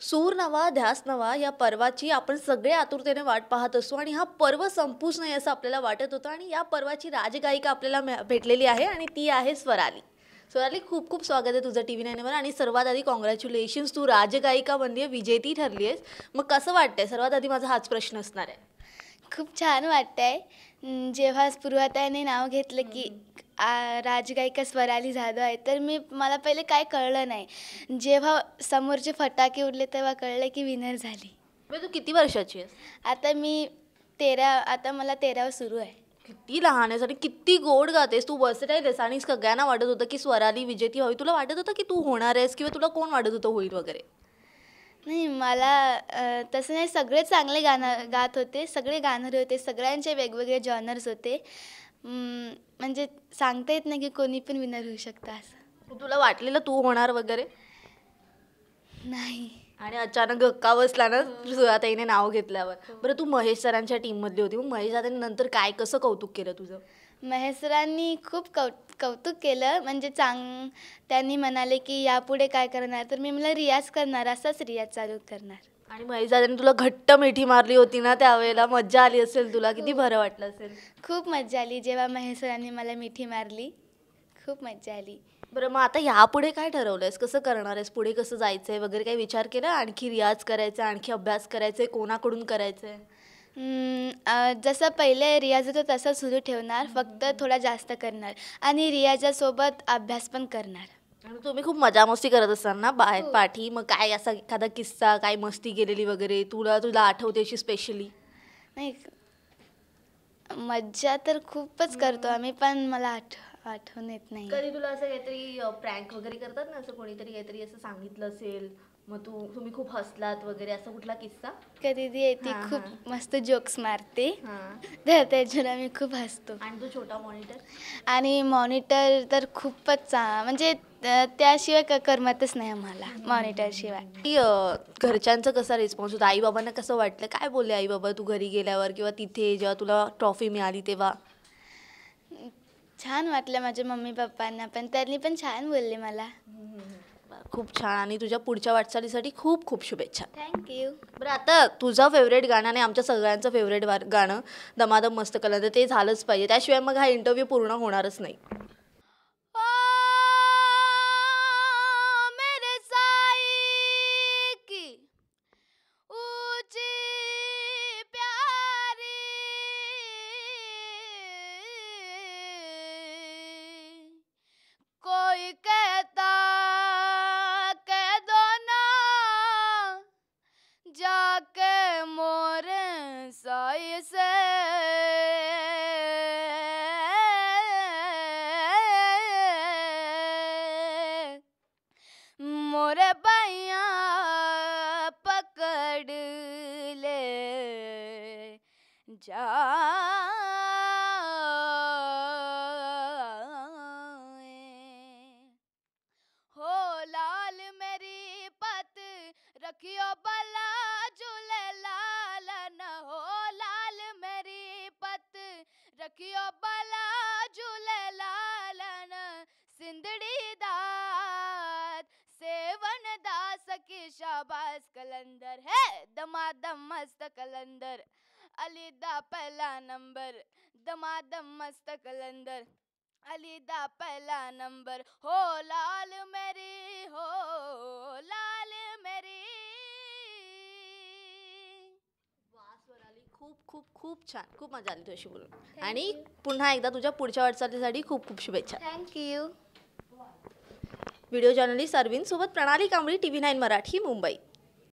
सूर नवा ध्यास नवा या पर्वाची आपण सगळे आतुरतेने वाट पाहत असतो आणि हा पर्व संपूच नाही असं आपल्याला वाटत होतं आणि या पर्वाची राजगायिका आपल्याला मे- भेटलेली आहे आणि ती आहे स्वराली. स्वराली खूप खूप स्वागत आहे तुझं टी व्ही नाईनवर आणि सर्वात आधी कॉंग्रॅच्युलेशन्स तू राजगायिका बनली आहे विजेती ठरली आहेस मग कसं वाटतंय? सर्वात आधी माझा हाच प्रश्न असणार आहे. खूप छान वाटतंय. जेव्हा स्पृहाताईने नाव घेतलं की राजगायिका स्वराली जाधव आहे तर मी मला पहिले काय कळलं नाही. जेव्हा समोरचे फटाके उडले तेव्हा कळलं की विनर झाली. तू किती वर्षाची आहेस? आता मी तेरा आता मला तेरावं सुरू आहे. किती लहान आहेस आणि किती गोड गातेस. तू वर्सेटाईल आहेस आणि सगळ्यांना वाटत होतं की स्वराली विजेती व्हावी. तुला वाटत होतं की तू होणार आहेस किंवा तुला कोण वाटत होतं होईल वगैरे? नाही मला तसं नाही. सगळे चांगले गाणं गात होते. सगळे गाणारे होते. सगळ्यांचे वेगवेगळे जॉनर्स होते. म्हणजे सांगता येत नाही की कोणी पण विनर होऊ शकतं असं. तुला वाटलेलं तू होणार वगैरे? नाही. आणि अचानक धक्का बसला ना सुहाताईने नाव घेतल्यावर. बरं तू महेश सरांच्या टीममधली होती. मग महेश दादांनी नंतर काय कसं कौतुक केलं तुझं? महेसरांनी खूप कौ कौतुक केलं. म्हणजे चांग त्यांनी म्हणाले की यापुढे काय करणार? तर मी मला रियाज करणार असाच रियाज चालू करणार. आणि महेश दादांनी तुला घट्ट मिठी मारली होती ना त्यावेळेला. मज्जा आली असेल तुला. किती बरं वाटलं असेल. खूप मजा आली जेव्हा महेसरांनी मला मिठी मारली. खूप मजा आली. बरं मग आता ह्यापुढे काय ठरवलंयस? कसं करणार आहेस? पुढे कसं जायचंय? वगैरे काही विचार केला? आणखी रियाज करायचा आणखी अभ्यास करायचंय? कोणाकडून करायचंय? हम्म, अं, जसं पहिले रियाज होतं तसं सुरू ठेवणार. फक्त थोडा जास्त करणार. आणि रियाजासोबत अभ्यास पण करणार. आणि तुम्ही खूप मजा मस्ती करत असाल ना बाहेर पाठी मग काय असा एखादा किस्सा काय मस्ती केलेली वगैरे तुला तुला आठवते अशी स्पेशली नाही मज्जा तर खूपच करतो आम्ही पण मला आठ आठवण येत नाही. कधी तुला असं काहीतरी प्रँक वगैरे करतात ना असं कोणीतरी काहीतरी असं सांगितलं असेल? मग तू तुम्ही खूप हसलात वगैरे असा कुठला किस्सा? कधी ती येते हां, खूप मस्त जोक्स मारते. हां. तर त्याच्यावर आम्ही खूप हसतो. आणि तो छोटा मॉनिटर? आणि मॉनिटर तर खूपच चा म्हणजे त- त्याशिवाय क करमतच नाही आम्हाला मॉनिटरशिवाय की अं, घरच्यांचा कसा रिस्पॉन्स होता? आई बाबांना कसं वाटलं? काय बोलले आई बाबा तू घरी गेल्यावर किंवा तिथे जेव्हा तुला ट्रॉफी मिळाली तेव्हा? छान वाटलं माझ्या मम्मी पप्पांना पण त्यांनी पण छान बोलले मला. खूप छान आणि तुझ्या पुढच्या वाटचालीसाठी खूप खूप शुभेच्छा. थँक्यू बरं आता तुझं फेवरेट गाणं आणि आमच्या सगळ्यांचं फेवरेट गाणं दमादम मस्त कलंद ते झालंच पाहिजे. त्याशिवाय मग हा इंटरव्ह्यू पूर्ण होणारच नाही. मोर बैया पकड़ ले। जा हो लाल मेरी पत रखियो बला झूल लाल। न हो लाल मेरी पत रखियो बला झूले की शाबाश कलंदर है दमादम मस्त कलंदर। अली दा पहला नंबर दमादम मस्त कलंदर। अली दा पहला नंबर हो लाल मेरी हो लाल मेरी। खूप खूप खूप छान खूप मजा आली तुझ्याशी बोलून. आणि पुन्हा एकदा तुझ्या पुढच्या वाटचालीसाठी खूप खूप शुभेच्छा. थँक्यू व्हिडिओ जर्नलिस्ट अरविंद सोबत Pranali Kambli T V nine Marathi Mumbai.